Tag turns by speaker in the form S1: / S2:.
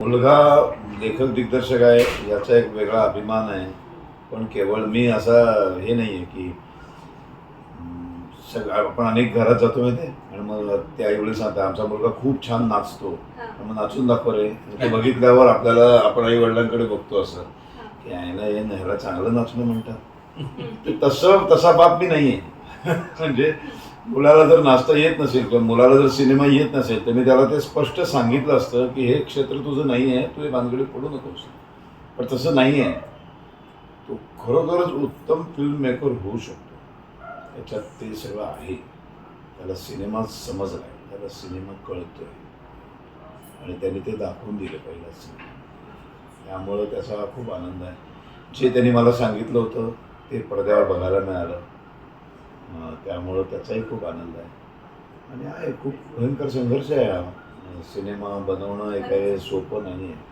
S1: मुलगा लेखक दिग्दर्शक आहे याचा एक वेगळा अभिमान आहे. पण केवळ मी असा हे नाही आहे की सग आपण अनेक घरात जातो माहिती? आणि मग ते आईवडील सांगतात आमचा मुलगा खूप छान नाचतो. मग नाचून दाखव रे. ते बघितल्यावर आपल्याला आपण आई वडिलांकडे बघतो असं. की आईला हे नाही, ह्याला चांगलं नाचणं म्हणतात. तसं तसा बाप मी नाही आहे म्हणजे मुलाला जर नाचता येत नसेल किंवा मुलाला जर सिनेमा येत नसेल तर मी त्याला ते स्पष्ट सांगितलं असतं की हे क्षेत्र तुझं नाही आहे तू हे भानगडीत पडू नकोस. पण तसं नाही आहे तो खरोखरच उत्तम फिल्म मेकर होऊ शकतो. त्याच्यात ते सगळं आहे. त्याला सिनेमा समजला आहे त्याला सिनेमा कळतोय. आणि त्याने ते दाखवून दिलं पहिला सिनेमा त्यामुळं त्याचा खूप आनंद आहे. जे त्यांनी मला सांगितलं होतं ते पडद्यावर बघायला मिळालं. त्यामुळं त्याचाही खूप आनंद आहे आणि आहे खूप भयंकर संघर्ष आहे हा. सिनेमा बनवणं हे काही सोपं नाही आहे